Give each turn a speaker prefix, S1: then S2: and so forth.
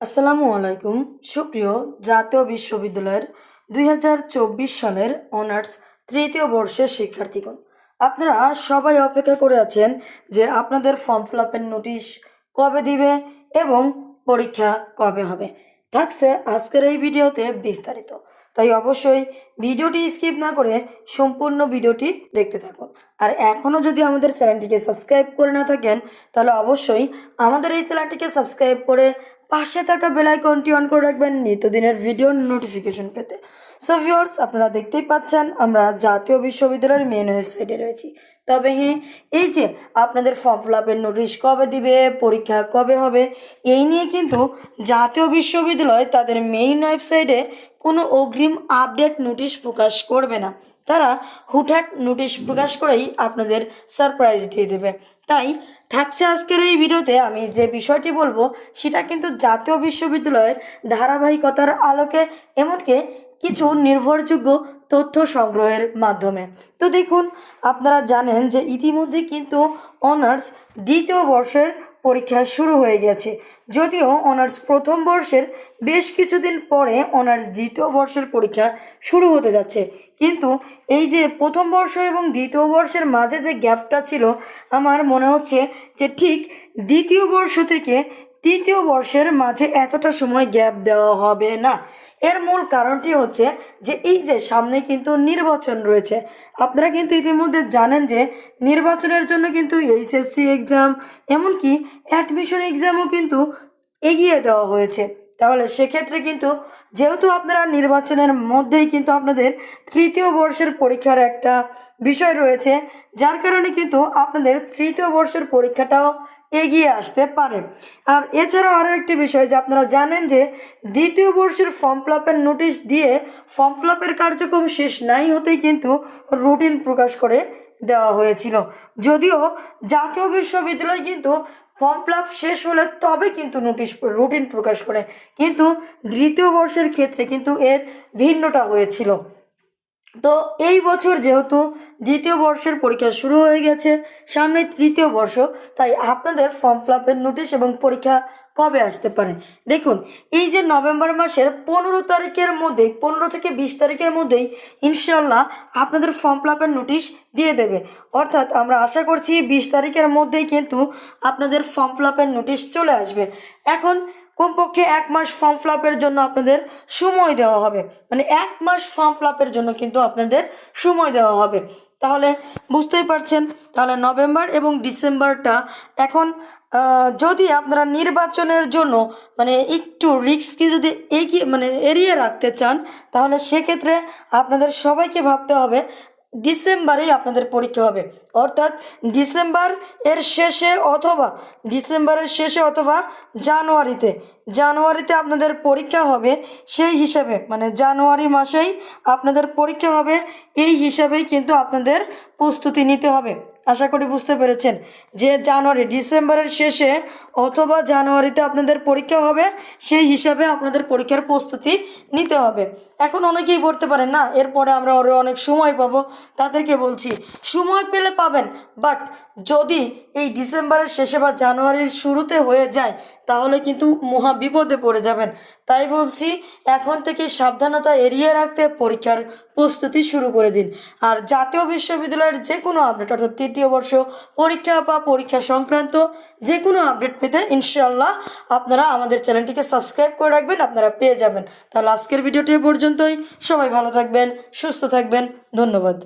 S1: আসসালামু আলাইকুম। সুপ্রিয় জাতীয় বিশ্ববিদ্যালয়ের দুই হাজার চব্বিশ সালের অনার্স তৃতীয় বর্ষের শিক্ষার্থীগণ, আপনারা সবাই অপেক্ষা করে আছেন যে আপনাদের ফর্ম ফিল আপের নোটিশ কবে দিবে এবং পরীক্ষা কবে হবে। থাকছে আজকের এই ভিডিওতে বিস্তারিত। তাই অবশ্যই ভিডিওটি স্কিপ না করে সম্পূর্ণ ভিডিওটি দেখতে থাকুন। আর এখনও যদি আমাদের চ্যানেলটিকে সাবস্ক্রাইব করে না থাকেন, তাহলে অবশ্যই আমাদের এই চ্যানেলটিকে সাবস্ক্রাইব করে পাশে থাকা বেল আইকনটি অন করে রাখবেন, নিত্যদিনের ভিডিওর নোটিফিকেশন পেতে। সো ভিউয়ার্স আপনারা দেখতেই পাচ্ছেন, আমরা জাতীয় বিশ্ববিদ্যালয়ের মেন ওয়েবসাইটে রয়েছি। তবে হ্যাঁ এই যে আপনাদের ফর্ম ফিল আপের নোটিশ কবে দিবে, পরীক্ষা কবে হবে, এই নিয়ে কিন্তু জাতীয় বিশ্ববিদ্যালয় তাদের মেইন ওয়েবসাইটে কোনো অগ্রিম আপডেট নোটিশ প্রকাশ করবে না। তারা হুটহাট নোটিশ প্রকাশ করেই আপনাদের সারপ্রাইজ দিয়ে দেবে। তাই থাকছে আজকের এই ভিডিওতে আমি যে বিষয়টি বলব, সেটা কিন্তু জাতীয় বিশ্ববিদ্যালয়ের ধারাবাহিকতার আলোকে, এমনকি কিছু নির্ভরযোগ্য তথ্য সংগ্রহের মাধ্যমে। তো দেখুন, আপনারা জানেন যে ইতিমধ্যে কিন্তু অনার্স দ্বিতীয় বর্ষের পরীক্ষা শুরু হয়ে গেছে। যদিও অনার্স প্রথম বর্ষের বেশ কিছুদিন পরে অনার্স দ্বিতীয় বর্ষের পরীক্ষা শুরু হতে যাচ্ছে। কিন্তু এই যে প্রথম বর্ষ এবং দ্বিতীয় বর্ষের মাঝে যে গ্যাপটা ছিল, আমার মনে হচ্ছে যে ঠিক দ্বিতীয় বর্ষ থেকে তৃতীয় বর্ষের মাঝে এতটা সময় গ্যাপ দেওয়া হবে না। এর মূল কারণটি হচ্ছে যে এই যে সামনে কিন্তু নির্বাচন রয়েছে, আপনারা কিন্তু ইতিমধ্যে জানেন যে নির্বাচনের জন্য কিন্তু এইচএসসি এক্সাম, এমনকি অ্যাডমিশন এক্সামও কিন্তু এগিয়ে দেওয়া হয়েছে। তাহলে সেক্ষেত্রে কিন্তু যেহেতু আপনারা নির্বাচনের মধ্যেই কিন্তু আপনাদের তৃতীয় বর্ষের পরীক্ষার একটা বিষয় রয়েছে, যার কারণে কিন্তু আপনাদের তৃতীয় বর্ষের পরীক্ষাটাও এগিয়ে আসতে পারে। আর এছাড়াও আরও একটি বিষয় যে আপনারা জানেন যে দ্বিতীয় বর্ষের ফর্ম ফিল আপের নোটিশ দিয়ে ফর্ম ফিল আপের কার্যক্রম শেষ নাই হতেই কিন্তু রুটিন প্রকাশ করে দেওয়া হয়েছিল। যদিও জাতীয় বিশ্ববিদ্যালয় কিন্তু ফর্ম ফিল শেষ হলে তবে কিন্তু নোটিশ, রুটিন প্রকাশ করে। কিন্তু দ্বিতীয় বর্ষের ক্ষেত্রে কিন্তু এর ভিন্নটা হয়েছিল। তো এই বছর যেহেতু দ্বিতীয় বর্ষের পরীক্ষা শুরু হয়ে গেছে, সামনে তৃতীয় বর্ষ, তাই আপনাদের ফর্ম ফিল আপের নোটিশ এবং পরীক্ষা কবে আসতে পারে? দেখুন, এই যে নভেম্বর মাসের পনেরো তারিখের মধ্যেই, পনেরো থেকে বিশ তারিখের মধ্যেই ইনশাল্লাহ আপনাদের ফর্ম ফিল আপের নোটিশ দিয়ে দেবে। অর্থাৎ আমরা আশা করছি বিশ তারিখের মধ্যেই কিন্তু আপনাদের ফর্ম ফিল আপের নোটিশ চলে আসবে। এখন কমপক্ষে এক মাস ফর্ম ফিল আপের জন্য আপনাদের সময় দেওয়া হবে। মানে এক মাস ফর্ম ফিল আপের জন্য কিন্তু আপনাদের সময় দেওয়া হবে। তাহলে বুঝতেই পারছেন, তাহলে নভেম্বর এবং ডিসেম্বরটা এখন যদি আপনারা নির্বাচনের জন্য মানে একটু রিস্ককে যদি এগিয়ে মানে এড়িয়ে রাখতে চান, তাহলে সেক্ষেত্রে আপনাদের সবাইকে ভাবতে হবে ডিসেম্বরেই আপনাদের পরীক্ষা হবে। অর্থাৎ ডিসেম্বর এর শেষে অথবা ডিসেম্বরের শেষে অথবা জানুয়ারিতে। জানুয়ারিতে আপনাদের পরীক্ষা হবে সেই হিসাবে মানে জানুয়ারি মাসেই আপনাদের পরীক্ষা হবে, এই হিসাবেই কিন্তু আপনাদের প্রস্তুতি নিতে হবে। আশা করি বুঝতে পেরেছেন যে জানুয়ারি, ডিসেম্বরের শেষে অথবা জানুয়ারিতে আপনাদের পরীক্ষা হবে, সেই হিসাবে আপনাদের পরীক্ষার প্রস্তুতি নিতে হবে। এখন অনেকেই বলতে পারেন, না, এরপরে আমরা আরও অনেক সময় পাবো। তাদেরকে বলছি, সময় পেলে পাবেন, বাট যদি এই ডিসেম্বরের শেষে বা জানুয়ারির শুরুতে হয়ে যায়, তাহলে কিন্তু মহা বিপদে পড়ে যাবেন। তাই বলছি, এখন থেকে সাবধানতা এড়িয়ে রাখতে পরীক্ষার প্রস্তুতি শুরু করে দিন। আর জাতীয় বিশ্ববিদ্যালয়ের যে কোনো আপডেট, অর্থাৎ তৃতীয় বর্ষ পরীক্ষা বা পরীক্ষা সংক্রান্ত যে কোনো আপডেট পেতে ইনশাল্লাহ আপনারা আমাদের চ্যানেলটিকে সাবস্ক্রাইব করে রাখবেন, আপনারা পেয়ে যাবেন। তাহলে আজকের ভিডিওটি পর্যন্তই। সবাই ভালো থাকবেন, সুস্থ থাকবেন। ধন্যবাদ।